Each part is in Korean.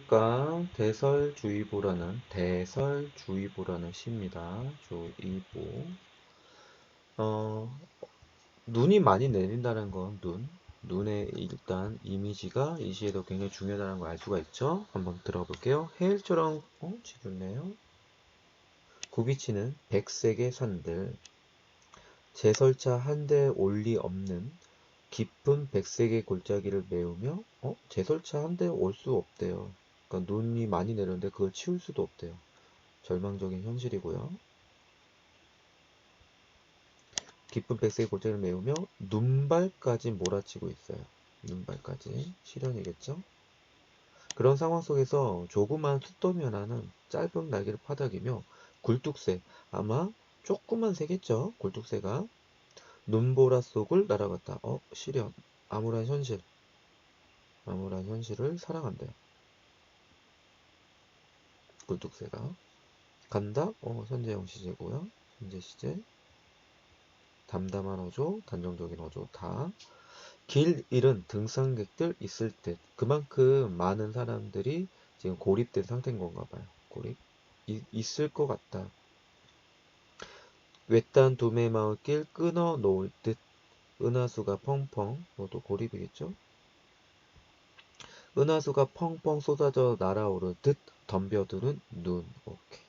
시가 대설주의보라는 대설주의보라는 시입니다. 주의보. 어, 눈이 많이 내린다는 건 눈. 눈의 일단 이미지가 이 시에도 굉장히 중요하다는 걸 알 수가 있죠. 한번 들어볼게요. 해일처럼 어? 지좋네요. 구비치는 백색의 산들. 제설차 한 대 올리 없는 깊은 백색의 골짜기를 메우며 어? 제설차 한 대 올 수 없대요. 그러니까 눈이 많이 내렸는데 그걸 치울 수도 없대요. 절망적인 현실이고요. 깊은 백색의 골짜기를 메우며 눈발까지 몰아치고 있어요. 눈발까지 시련이겠죠? 그런 상황 속에서 조그만 숫더미 하나는 짧은 날개를 파닥이며 굴뚝새 아마 조그만 새겠죠? 굴뚝새가 눈보라 속을 날아갔다. 어, 시련. 암울한 현실. 암울한 현실을 사랑한대요. 굴뚝새가. 간다? 어, 현재형 시제고요. 현재 시제. 담담한 어조, 단정적인 어조 다. 길 잃은 등산객들 있을 때 그만큼 많은 사람들이 지금 고립된 상태인 건가 봐요. 고립. 이, 있을 것 같다. 외딴 도매 마을 길 끊어 놓을 듯 은하수가 펑펑 너도 고립이겠죠? 은하수가 펑펑 쏟아져 날아오를 듯 덤벼드는 눈 오케이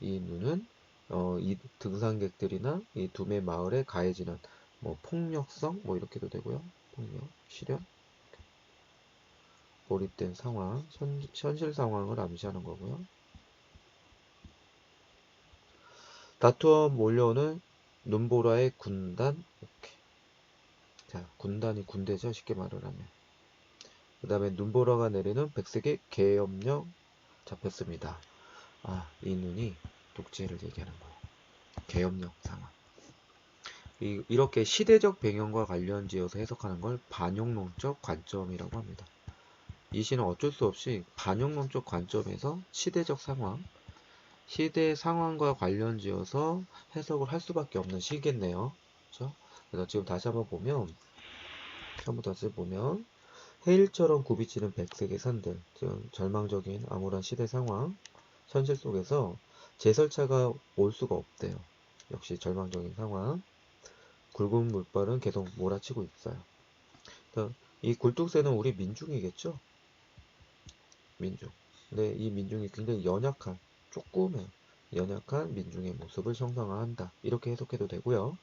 이 눈은 어, 이 등산객들이나 이 두메 마을에 가해지는 뭐 폭력성 뭐 이렇게도 되고요 폭력 실현 고립된 상황 현, 현실 상황을 암시하는 거고요 다투어 몰려오는 눈보라의 군단. 오케이. 자, 군단이 군대죠. 쉽게 말을 하면. 그 다음에 눈보라가 내리는 백색의 계엄령 잡혔습니다. 아, 이 눈이 독재를 얘기하는 거예요. 계엄령 상황. 이, 이렇게 시대적 배경과 관련지어서 해석하는 걸 반영론적 관점이라고 합니다. 이 시는 어쩔 수 없이 반영론적 관점에서 시대적 상황, 시대 상황과 관련지어서 해석을 할 수밖에 없는 시겠네요. 그렇죠? 그래서 지금 다시 한번 보면 한번 다시 보면 해일처럼 굽이치는 백색의 산들, 지금 절망적인 암울한 시대 상황, 현실 속에서 제설차가 올 수가 없대요. 역시 절망적인 상황. 굵은 물발은 계속 몰아치고 있어요. 이 굴뚝새는 우리 민중이겠죠? 민중. 근데 이 민중이 굉장히 연약한 조금의 연약한 민중의 모습을 형상화한다. 이렇게 해석해도 되고요.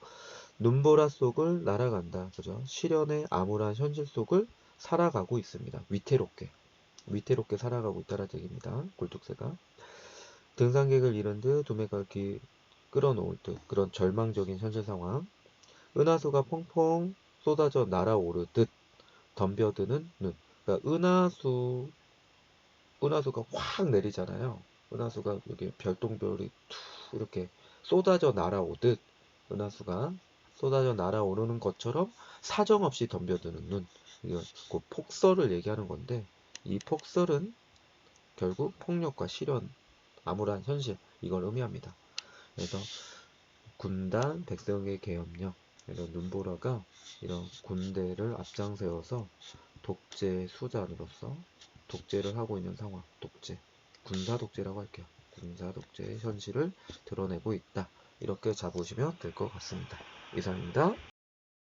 눈보라 속을 날아간다. 그죠? 시련의 암울한 현실 속을 살아가고 있습니다. 위태롭게. 위태롭게 살아가고 있다는 얘기입니다. 굴뚝새가. 등산객을 잃은 듯기 끌어놓을 듯 그런 절망적인 현실 상황. 은하수가 펑펑 쏟아져 날아오르듯 덤벼드는 눈. 그러니까 은하수 은하수가 확 내리잖아요. 은하수가 여기 별똥별이 툭 이렇게 쏟아져 날아오듯 은하수가 쏟아져 날아오르는 것처럼 사정없이 덤벼드는 눈. 이거 그 폭설을 얘기하는 건데 이 폭설은 결국 폭력과 실현, 암울한 현실 이걸 의미합니다. 그래서 군단 백성의 계엄령 이런 눈보라가 이런 군대를 앞장세워서 독재 수자로서 독재를 하고 있는 상황, 독재. 군사 독재라고 할게요. 군사 독재의 현실을 드러내고 있다. 이렇게 잡으시면 될 것 같습니다. 이상입니다.